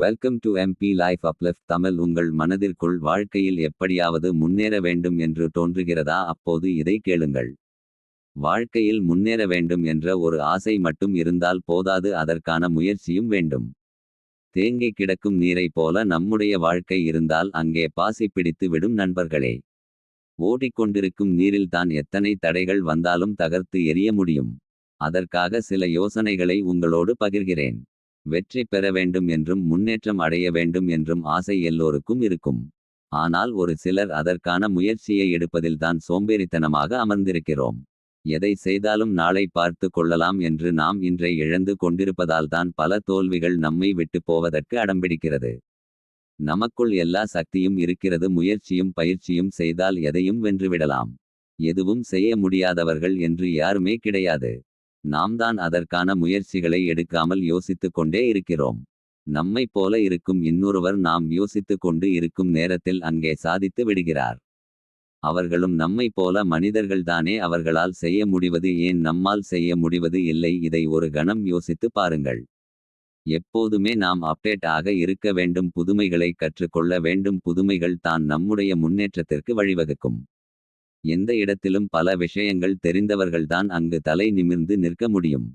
Welcome to MP life uplift Tamil உங்கள் மனதிற்குள் வாழ்க்கையில் எப்படியாவது முன்னேற வேண்டும் என்று தோன்றுகிறதா? அப்போது இதை கேளுங்கள். வாழ்க்கையில் முன்னேற வேண்டும் என்ற ஒரு ஆசை மட்டும் இருந்தால் போதாது அதற்கான முயற்சியும் வேண்டும். தேங்கி கிடக்கும் நீரைப் போல நம்முடைய வாழ்க்கை இருந்தால் அங்கே பாசி பிடித்து விடும் நண்பர்களே. ஓடிக்கொண்டிருக்கும் நீரில்தான் எத்தனை தடைகள் வந்தாலும் தகர்த்து எரிய முடியும். அதற்காக சில யோசனைகளை உங்களோடு பகிர்கிறேன். வெற்றி பெற வேண்டும் என்றும் முன்னேற்றம் அடைய வேண்டும் என்றும் ஆசை எல்லோருக்கும் இருக்கும். ஆனால் ஒரு சிலர் அதற்கான முயற்சியை எடுப்பதில்தான் சோம்பேறித்தனமாக அமர்ந்திருக்கிறோம். எதை செய்தாலும் நாளை பார்த்து கொள்ளலாம் என்று நாம் இன்றை இழந்து கொண்டிருப்பதால்தான் பல தோல்விகள் நம்மை விட்டு போவதற்கு அடம்பிடிக்கிறது நமக்குள் எல்லா சக்தியும் இருக்கிறது முயற்சியும் பயிற்சியும் செய்தால் எதையும் வென்றுவிடலாம். எதுவும் செய்ய முடியாதவர்கள் என்று யாருமே கிடையாது. நாம் தான் அதற்கான முயற்சிகளை எடுக்காமல் யோசித்துக் கொண்டே இருக்கிறோம். நம்மைப் போல இருக்கும் இன்னொருவர் நாம் யோசித்துக் கொண்டு இருக்கும் நேரத்தில் அங்கே சாதித்து விடுகிறார். அவர்களும் நம்மைப் போல மனிதர்கள்தானே அவர்களால் செய்ய முடிவது ஏன் நம்மால் செய்ய முடிவது இல்லை இதை ஒரு கணம் யோசித்து பாருங்கள். எப்போதுமே நாம் அப்டேட் ஆக இருக்க வேண்டும் புதுமைகளை கற்றுக்கொள்ள வேண்டும் புதுமைகள் தான் நம்முடைய முன்னேற்றத்திற்கு வழிவகுக்கும். எந்த இடத்திலும் பல விஷயங்கள் தெரிந்தவர்கள்தான் அங்கு தலை நிமிர்ந்து நிற்க முடியும்.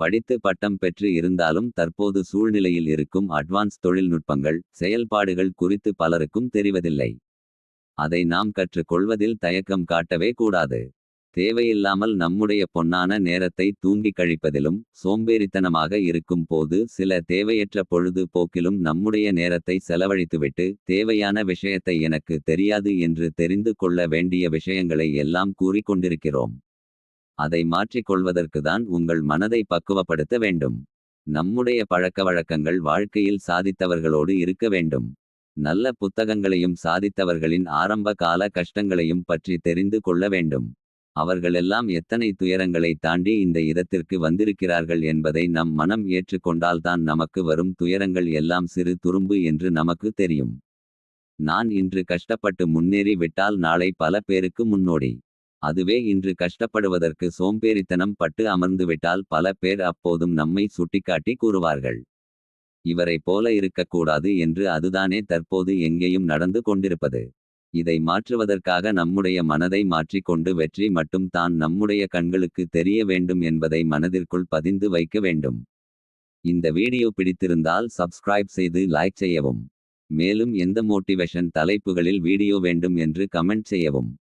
படித்து பட்டம் பெற்று இருந்தாலும் தற்போது சூழ்நிலையில் இருக்கும் அட்வான்ஸ் தொழில்நுட்பங்கள் செயல்பாடுகள் குறித்து பலருக்கும் தெரிவதில்லை. அதை நாம் கற்றுக்கொள்வதில் தயக்கம் காட்டவே கூடாது. தேவையில்லாமல் நம்முடைய பொன்னான நேரத்தை தூங்கி கழிப்பதிலும் சோம்பேறித்தனமாக இருக்கும் போது சில தேவையற்ற பொழுது போக்கிலும் நம்முடைய நேரத்தை செலவழித்துவிட்டு தேவையான விஷயத்தை எனக்கு தெரியாது என்று தெரிந்து கொள்ள வேண்டிய விஷயங்களை எல்லாம் கூறிக்கொண்டிருக்கிறோம். அதை மாற்றிக்கொள்வதற்குதான் உங்கள் மனதை பக்குவப்படுத்த வேண்டும். நம்முடைய பழக்க வழக்கங்கள் வாழ்க்கையில் சாதித்தவர்களோடு இருக்க வேண்டும். நல்ல புத்தகங்களையும் சாதித்தவர்களின் ஆரம்ப கால கஷ்டங்களையும் பற்றி தெரிந்து கொள்ள வேண்டும். அவர்களெல்லாம் எத்தனை துயரங்களை தாண்டி இந்த இடத்திற்கு வந்திருக்கிறார்கள் என்பதை நம் மனம் ஏற்றுக்கொண்டால்தான் நமக்கு வரும் துயரங்கள் எல்லாம் சிறு துரும்பு என்று நமக்கு தெரியும். நான் இன்று கஷ்டப்பட்டு முன்னேறி விட்டால் நாளை பல பேருக்கு முன்னோடி. அதுவே இன்று கஷ்டப்படுவதற்கு சோம்பேறித்தனம் பட்டு அமர்ந்துவிட்டால் பல பேர் அப்போதும் நம்மை சுட்டிக்காட்டி கூறுவார்கள். இவரை போல இருக்கக்கூடாது என்று அதுதானே தற்போது எங்கேயும் நடந்து கொண்டிருப்பது. இதை மாற்றுவதற்காக நம்முடைய மனதை மாற்றிக்கொண்டு வெற்றி மட்டும் தான் நம்முடைய கண்களுக்கு தெரிய வேண்டும் என்பதை மனதிற்குள் பதிந்து வைக்க வேண்டும். இந்த வீடியோ பிடித்திருந்தால் சப்ஸ்கிரைப் செய்து லைக் செய்யவும். மேலும் எந்த மோட்டிவேஷன் தலைப்புகளில் வீடியோ வேண்டும் என்று கமெண்ட் செய்யவும்.